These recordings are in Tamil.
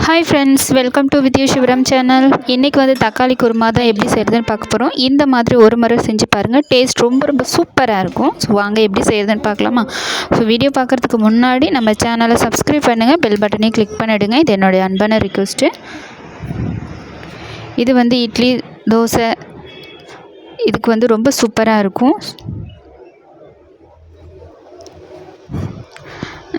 Hi friends welcome to Vidya Sivaram channel இன்றைக்கி வந்து தக்காளி குருமா தான் எப்படி செய்கிறதுன்னு பார்க்க போகிறோம் இந்த மாதிரி ஒரு முறை செஞ்சு பாருங்கள் டேஸ்ட் ரொம்ப ரொம்ப சூப்பராக இருக்கும். ஸோ வாங்க எப்படி செய்கிறதுன்னு பார்க்கலாமா? ஸோ வீடியோ பார்க்குறதுக்கு முன்னாடி நம்ம சேனலை சப்ஸ்கிரைப் பண்ணுங்கள் பெல் பட்டனையும் கிளிக் பண்ணிவிடுங்க இது என்னுடைய அன்பான ரிக்வெஸ்ட்டு இது வந்து இட்லி தோசை. இதுக்கு வந்து ரொம்ப சூப்பராக இருக்கும்.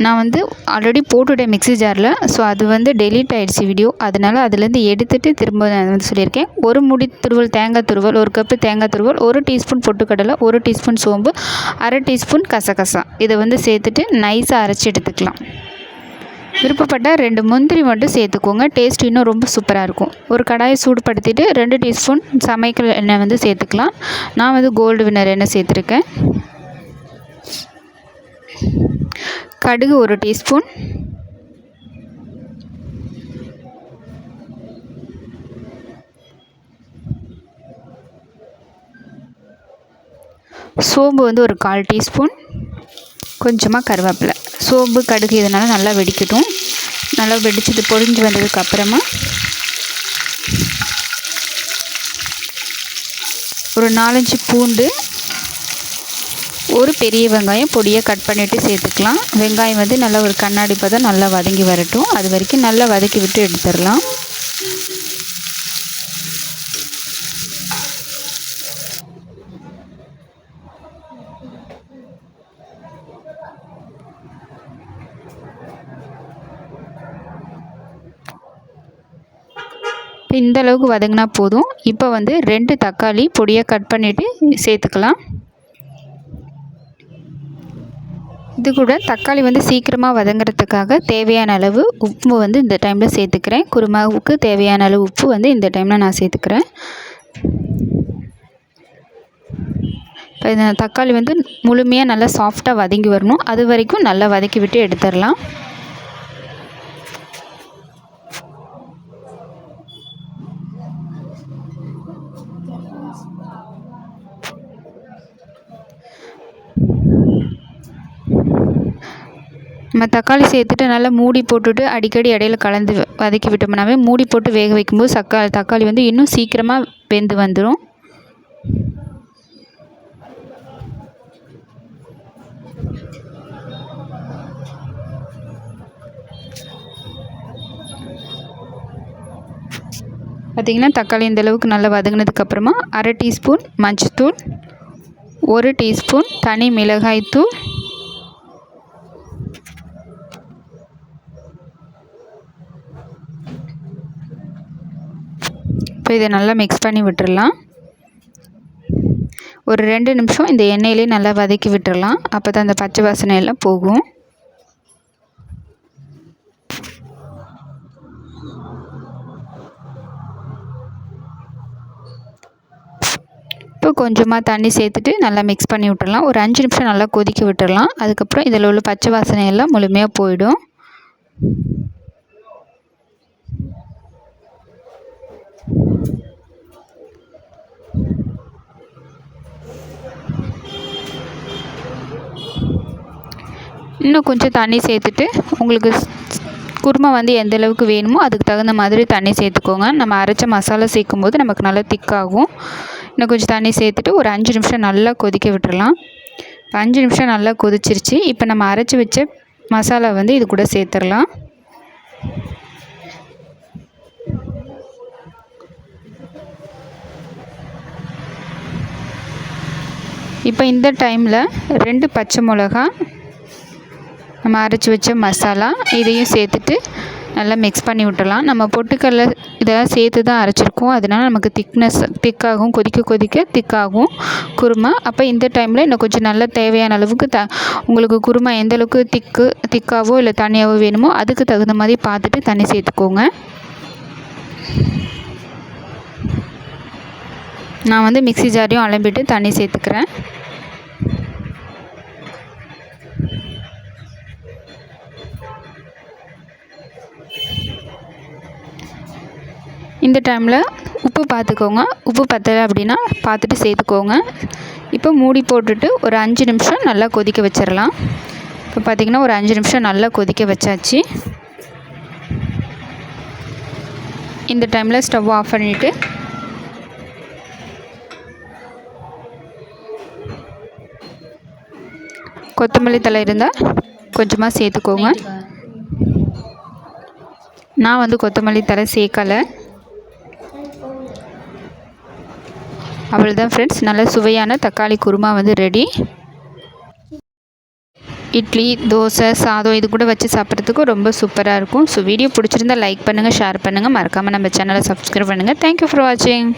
நான் வந்து ஆல்ரெடி போட்டுவிட்டேன் மிக்ஸி ஜாரில் ஸோ அது வந்து டெலீட் ஆகிடுச்சி வீடியோ அதனால் அதுலேருந்து எடுத்துகிட்டு திரும்ப நான் வந்து சொல்லியிருக்கேன். ஒரு முடி துருவல் தேங்காய் துருவல் ஒரு கப்பு தேங்காய் துருவல் ஒரு டீஸ்பூன் பொட்டுக்கடலை ஒரு டீஸ்பூன் சோம்பு அரை டீஸ்பூன் கசகசா. இதை வந்து சேர்த்துட்டு நைஸாக அரைச்சி எடுத்துக்கலாம். விருப்பப்பட்டால் ரெண்டு முந்திரி மட்டும் சேர்த்துக்கோங்க. டேஸ்ட் இன்னும் ரொம்ப சூப்பராக இருக்கும். ஒரு கடாயை சூடுபடுத்திட்டு ரெண்டு டீஸ்பூன் சமைக்கல் எண்ணெய் வந்து சேர்த்துக்கலாம். நான் வந்து கோல்டு வின்னர் எண்ணெய் சேர்த்துருக்கேன். கடுகு ஒரு டீஸ்பூன். சோம்பு வந்து ஒரு கால் டீஸ்பூன். கொஞ்சமாக கருவேப்பிலை. சோம்பு கடுகு இதனால் நல்லா வெடிக்கட்டும். நல்லா வெடிச்சது பொரிஞ்சு வந்ததுக்கு அப்புறமா ஒரு நாலஞ்சு பூண்டு ஒரு பெரிய வெங்காயம் பொடியாக கட் பண்ணிவிட்டு சேர்த்துக்கலாம். வெங்காயம் வந்து நல்லா ஒரு கண்ணாடி பதம் நல்லா வதங்கி வரட்டும். அது வரைக்கும் நல்லா வதக்கி விட்டு எடுத்துடலாம். இந்த அளவுக்கு வதங்கினா போதும். இப்போ வந்து ரெண்டு தக்காளி பொடியாக கட் பண்ணிவிட்டு சேர்த்துக்கலாம். இது கூட தக்காளி வந்து சீக்கிரமாக வதங்குறதுக்காக தேவையான அளவு உப்பு வந்து இந்த டைமில் சேர்த்துக்கிறேன். குருமாவுக்கு தேவையான அளவு உப்பு வந்து இந்த டைமில் நான் சேர்த்துக்கிறேன். இப்போ இந்த தக்காளி வந்து முழுமையாக நல்லா சாஃப்டாக வதங்கி வரணும். அது வரைக்கும் நல்லா வதக்கி விட்டு எடுத்துடலாம். நம்ம தக்காளி சேர்த்துட்டு நல்லா மூடி போட்டுட்டு அடிக்கடி இடையில கலந்து வதக்கி விட்டோம்னாவே மூடி போட்டு வேக வைக்கும்போது சக்கா தக்காளி வந்து இன்னும் சீக்கிரமாக வெந்து வந்துடும் பார்த்திங்கன்னா தக்காளி இந்தளவுக்கு நல்லா வதங்கினதுக்கப்புறமா அரை டீஸ்பூன் மஞ்சத்தூள் ஒரு டீஸ்பூன் தனி மிளகாய்த்தூள் இப்போ இதை நல்லா மிக்ஸ் பண்ணி விட்டுடலாம் ஒரு ரெண்டு நிமிஷம் இந்த எண்ணெயிலே நல்லா வதக்கி விட்டுடலாம் அப்போ தான் அந்த பச்சை வாசனை எல்லாம் போகும். இப்போ கொஞ்சமாக தண்ணி சேர்த்துட்டு நல்லா மிக்ஸ் பண்ணி விட்டுடலாம் ஒரு அஞ்சு நிமிஷம் நல்லா கொதிக்க விட்டுடலாம் அதுக்கப்புறம் இதில் உள்ள பச்சை வாசனை எல்லாம் முழுமையாக போயிடும். இன்னும் கொஞ்சம் தண்ணி சேர்த்துட்டு உங்களுக்கு குருமா வந்து எந்த அளவுக்கு வேணுமோ அதுக்கு தகுந்த மாதிரி தண்ணி சேர்த்துக்கோங்க. நம்ம அரைச்ச மசாலா சேர்க்கும் போது நமக்கு நல்லா திக்காகும். இன்னும் கொஞ்சம் தண்ணி சேர்த்துட்டு ஒரு அஞ்சு நிமிஷம் நல்லா கொதிக்க விட்டுறலாம். இப்போ அஞ்சு நிமிஷம் நல்லா கொதிச்சிருச்சு. இப்போ நம்ம அரைச்சி வச்ச மசாலா வந்து இது கூட சேர்த்துடலாம் இப்போ இந்த டைமில் ரெண்டு பச்சை மிளகா நம்ம அரைச்சி வச்ச மசாலா இதையும் சேர்த்துட்டு நல்லா மிக்ஸ் பண்ணி விட்டுடலாம். நம்ம பொட்டுக்கடல இதெல்லாம் சேர்த்து தான் அரைச்சிருக்கோம். அதனால் நமக்கு திக்னஸ் திக்காகும் கொதிக்க கொதிக்க திக்காகும் குருமா. அப்போ இந்த டைமில் இன்னும் கொஞ்சம் நல்லா தேவையான அளவுக்கு த உங்களுக்கு குருமா எந்த அளவுக்கு திக்கு திக்காவோ இல்லை தனியாகவோ வேணுமோ அதுக்கு தகுந்த மாதிரி பார்த்துட்டு தண்ணி சேர்த்துக்கோங்க. நான் வந்து மிக்சி ஜாரையும் அலம்பிட்டு தண்ணி சேர்த்துக்கிறேன். இந்த டைமில் உப்பு பார்த்துக்கோங்க உப்பு பத்தலை அப்படின்னா பார்த்துட்டு சேர்த்துக்கோங்க. இப்போ மூடி போட்டுட்டு ஒரு அஞ்சு நிமிஷம் நல்லா கொதிக்க வச்சிடலாம் இப்போ பார்த்திங்கன்னா ஒரு அஞ்சு நிமிஷம் நல்லா கொதிக்க வச்சாச்சு. இந்த டைமில் ஸ்டவ் ஆஃப் பண்ணிவிட்டு கொத்தமல்லி தழை இருந்தால் கொஞ்சமாக சேர்த்துக்கோங்க. நான் வந்து கொத்தமல்லி தழை சேர்க்கலை. அவ்வளோதான் ஃப்ரெண்ட்ஸ் நல்ல சுவையான தக்காளி குருமா வந்து ரெடி இட்லி தோசை சாதம் இது கூட வச்சு சாப்பிட்றதுக்கு ரொம்ப சூப்பராக இருக்கும். ஸோ வீடியோ பிடிச்சிருந்தா லைக் பண்ணுங்கள் ஷேர் பண்ணுங்கள் மறக்காமல் நம்ம சேனலை சப்ஸ்கிரைப் பண்ணுங்கள் தேங்க்யூ ஃபார் வாட்சிங்